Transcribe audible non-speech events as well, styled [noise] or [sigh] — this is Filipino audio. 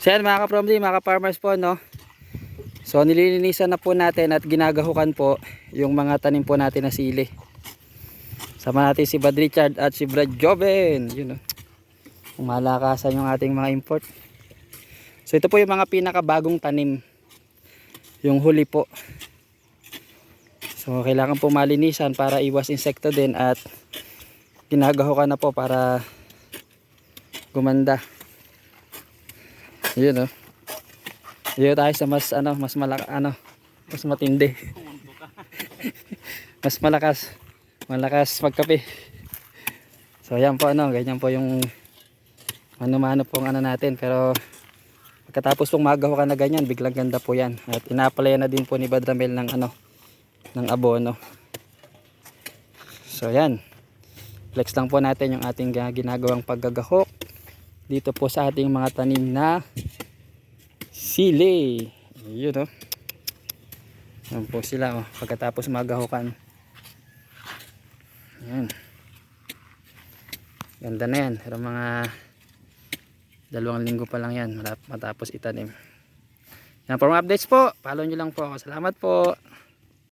So yan mga ka-promdi, mga ka-farmers po no. So nililinisan na po natin at ginagahukan po yung mga tanim po natin na sili. Sama natin si Bad Richard at si Brad Joven. Yun no. Kung malakasan yung ating mga import. So ito po yung mga pinakabagong tanim. Yung huli po. So kailangan po malinisan para iwas insekto din at ginagahukan na po para gumanda. Yun oh. Dito tayo sa mas ano, mas malak ano, mas matindi. [laughs] mas malakas. Malakas magkape. So yan po ano, ganyan po yung ano-mano pong ano natin pero pagkatapos pong magawa ka na ganyan, biglang ganda po yan. At inapalaya na din po ni Badramel ng ano, ng abono. So yan. Flex lang po natin yung ating ga- ginagawang paggagahok dito po sa ating mga tanim na sili. Yun oh. Yan po sila oh. Pagkatapos magahukan. Yan. Ganda na yan. Pero mga dalawang linggo pa lang yan matap- matapos itanim. Yan for updates po. Follow nyo lang po. Salamat po.